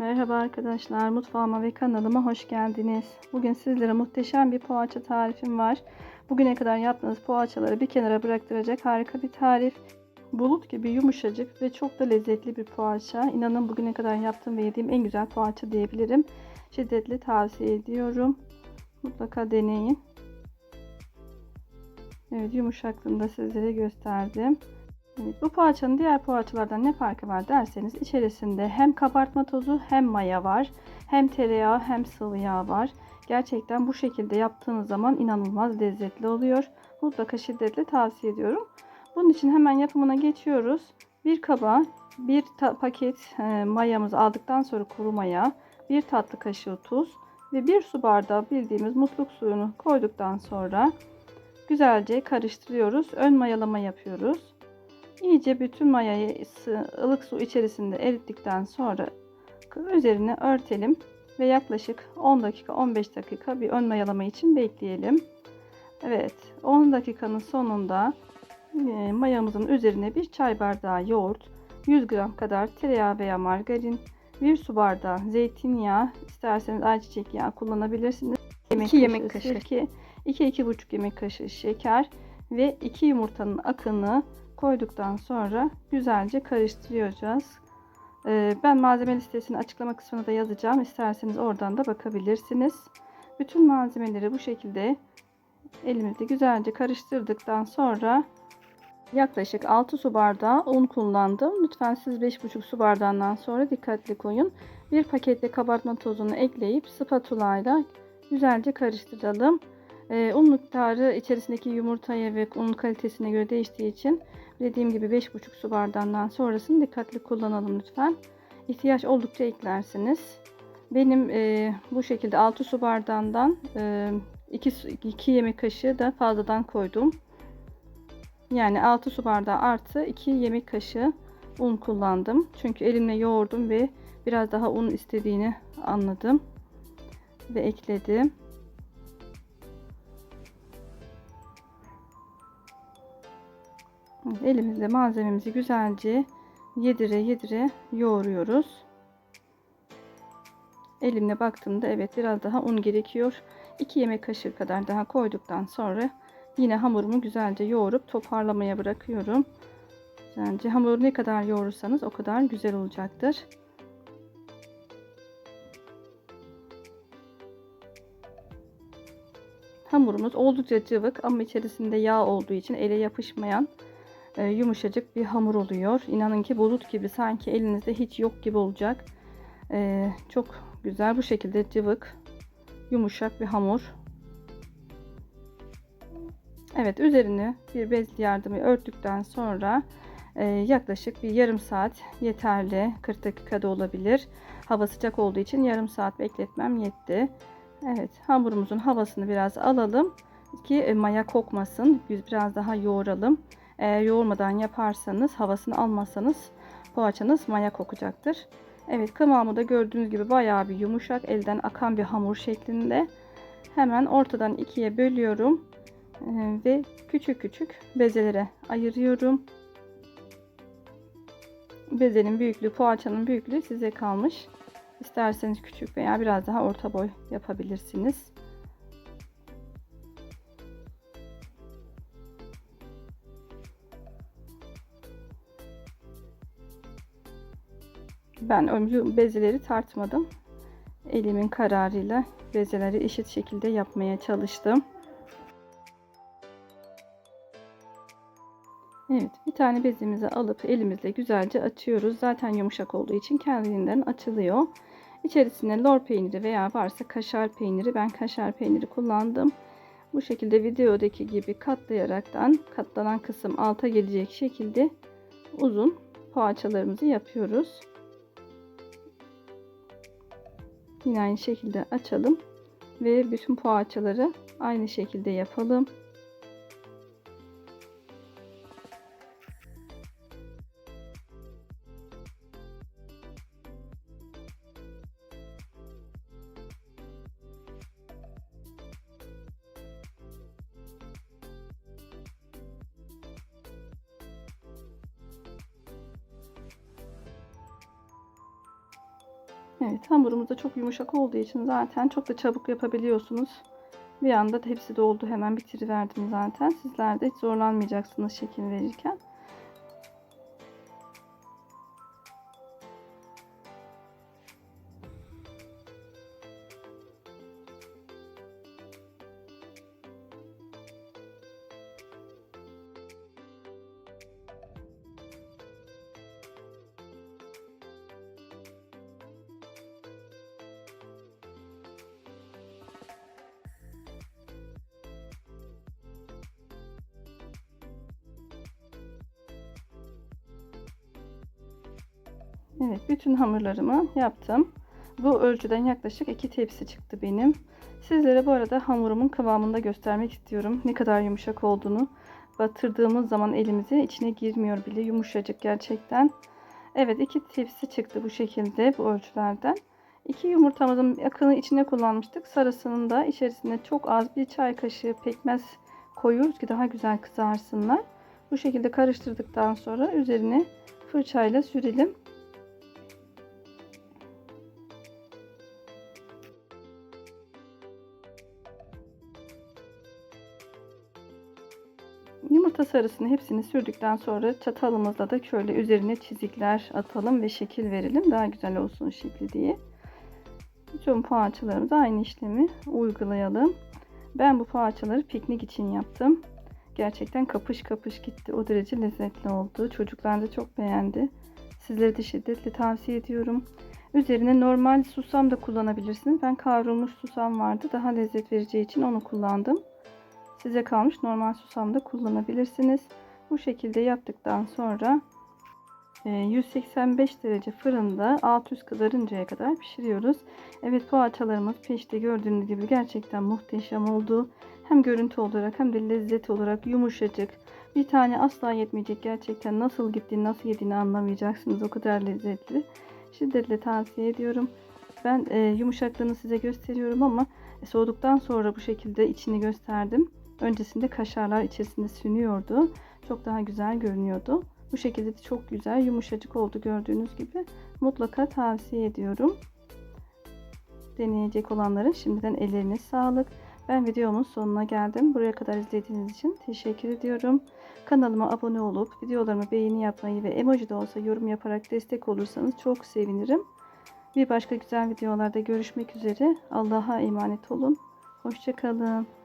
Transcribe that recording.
Merhaba arkadaşlar, mutfağıma ve kanalıma hoş geldiniz. Bugün sizlere muhteşem bir poğaça tarifim var. Bugüne kadar yaptığınız poğaçaları bir kenara bıraktıracak harika bir tarif. Bulut gibi yumuşacık ve çok da lezzetli bir poğaça. İnanın bugüne kadar yaptığım ve yediğim en güzel poğaça diyebilirim. Şiddetle tavsiye ediyorum. Mutlaka deneyin. Evet yumuşaklığını da sizlere gösterdim. Bu poğaçanın diğer poğaçalardan ne farkı var derseniz içerisinde hem kabartma tozu hem maya var. Hem tereyağı hem sıvı yağ var. Gerçekten bu şekilde yaptığınız zaman inanılmaz lezzetli oluyor. Mutlaka şiddetle tavsiye ediyorum. Bunun için hemen yapımına geçiyoruz. Bir kaba bir paket e, mayamızı aldıktan sonra kuru maya, bir tatlı kaşığı tuz ve bir su bardağı bildiğimiz musluk suyunu koyduktan sonra güzelce karıştırıyoruz. Ön mayalama yapıyoruz. İyice bütün mayayı ılık su içerisinde erittikten sonra üzerine örtelim ve yaklaşık 10 dakika 15 dakika bir ön mayalama için bekleyelim. Evet 10 dakikanın sonunda e, mayamızın üzerine bir çay bardağı yoğurt, 100 gram kadar tereyağı veya margarin, 1 su bardağı zeytinyağı, isterseniz ayçiçek yağı kullanabilirsiniz. 2 yemek kaşığı sirke, 2-2,5 yemek kaşığı şeker ve 2 yumurtanın akını koyduktan sonra güzelce karıştıracağız. Ee, ben malzeme listesini açıklama kısmına da yazacağım. İsterseniz oradan da bakabilirsiniz. Bütün malzemeleri bu şekilde elimizde güzelce karıştırdıktan sonra yaklaşık 6 su bardağı un kullandım. Lütfen siz 5,5 su bardağından sonra dikkatli koyun. Bir pakette kabartma tozunu ekleyip spatula ile güzelce karıştıralım. Ee, un miktarı içerisindeki yumurtaya ve unun kalitesine göre değiştiği için dediğim gibi 5,5 su bardağından sonrasını dikkatli kullanalım lütfen. İhtiyaç oldukça eklersiniz. Benim e, bu şekilde 6 su bardağından e, 2, 2 yemek kaşığı da fazladan koydum. Yani 6 su bardağı artı 2 yemek kaşığı un kullandım. Çünkü elimle yoğurdum ve biraz daha un istediğini anladım ve ekledim. Elimizde malzememizi güzelce yedire yedire yoğuruyoruz. Elimle baktığımda evet biraz daha un gerekiyor. 2 yemek kaşığı kadar daha koyduktan sonra yine hamurumu güzelce yoğurup toparlamaya bırakıyorum. Güzelce hamuru ne kadar yoğurursanız o kadar güzel olacaktır. Hamurumuz oldukça cıvık ama içerisinde yağ olduğu için ele yapışmayan e, yumuşacık bir hamur oluyor. İnanın ki bulut gibi sanki elinizde hiç yok gibi olacak. E, çok güzel bu şekilde cıvık yumuşak bir hamur. Evet üzerini bir bez yardımı örttükten sonra e, yaklaşık bir yarım saat yeterli. 40 dakikada olabilir. Hava sıcak olduğu için yarım saat bekletmem yetti. Evet hamurumuzun havasını biraz alalım ki maya kokmasın. Biraz daha yoğuralım. Eğer yoğurmadan yaparsanız havasını almazsanız poğaçanız maya kokacaktır. Evet kıvamı da gördüğünüz gibi bayağı bir yumuşak elden akan bir hamur şeklinde. Hemen ortadan ikiye bölüyorum ve küçük küçük bezelere ayırıyorum. Bezenin büyüklüğü poğaçanın büyüklüğü size kalmış. İsterseniz küçük veya biraz daha orta boy yapabilirsiniz. Ben bezeleri tartmadım. Elimin kararıyla bezeleri eşit şekilde yapmaya çalıştım. Evet bir tane bezimizi alıp elimizle güzelce açıyoruz. Zaten yumuşak olduğu için kendinden açılıyor. İçerisine lor peyniri veya varsa kaşar peyniri. Ben kaşar peyniri kullandım. Bu şekilde videodaki gibi katlayaraktan katlanan kısım alta gelecek şekilde uzun poğaçalarımızı yapıyoruz. Yine aynı şekilde açalım ve bütün poğaçaları aynı şekilde yapalım. Evet hamurumuz da çok yumuşak olduğu için zaten çok da çabuk yapabiliyorsunuz. Bir anda da hepsi doldu. Hemen bitiriverdim zaten. Sizler de hiç zorlanmayacaksınız şekil verirken. Evet, bütün hamurlarımı yaptım. Bu ölçüden yaklaşık 2 tepsi çıktı benim. Sizlere bu arada hamurumun kıvamını da göstermek istiyorum. Ne kadar yumuşak olduğunu. Batırdığımız zaman elimize içine girmiyor bile. Yumuşacık gerçekten. Evet, 2 tepsi çıktı bu şekilde bu ölçülerden. 2 yumurtamızın akını içine kullanmıştık. Sarısının da içerisine çok az bir çay kaşığı pekmez koyuyoruz ki daha güzel kızarsınlar. Bu şekilde karıştırdıktan sonra üzerine fırçayla sürelim. Sarısını hepsini sürdükten sonra çatalımızla da şöyle üzerine çizikler atalım ve şekil verelim. Daha güzel olsun şekli diye. Bütün poğaçalarımıza aynı işlemi uygulayalım. Ben bu poğaçaları piknik için yaptım. Gerçekten kapış kapış gitti. O derece lezzetli oldu. Çocuklar da çok beğendi. Sizlere de şiddetle tavsiye ediyorum. Üzerine normal susam da kullanabilirsiniz. Ben kavrulmuş susam vardı. Daha lezzet vereceği için onu kullandım. Size kalmış normal susam da kullanabilirsiniz. Bu şekilde yaptıktan sonra 185 derece fırında alt üst kızarıncaya kadar pişiriyoruz. Evet poğaçalarımız pişti. Gördüğünüz gibi gerçekten muhteşem oldu. Hem görüntü olarak hem de lezzet olarak yumuşacık. Bir tane asla yetmeyecek. Gerçekten nasıl gittiğini nasıl yediğini anlamayacaksınız. O kadar lezzetli. Şiddetle tavsiye ediyorum. Ben e, yumuşaklığını size gösteriyorum ama soğuduktan sonra bu şekilde içini gösterdim. Öncesinde kaşarlar içerisinde sünüyordu. Çok daha güzel görünüyordu. Bu şekilde de çok güzel yumuşacık oldu gördüğünüz gibi. Mutlaka tavsiye ediyorum. Deneyecek olanların şimdiden ellerine sağlık. Ben videomun sonuna geldim. Buraya kadar izlediğiniz için teşekkür ediyorum. Kanalıma abone olup videolarımı beğeni yapmayı ve emoji de olsa yorum yaparak destek olursanız çok sevinirim. Bir başka güzel videolarda görüşmek üzere. Allah'a emanet olun. Hoşçakalın.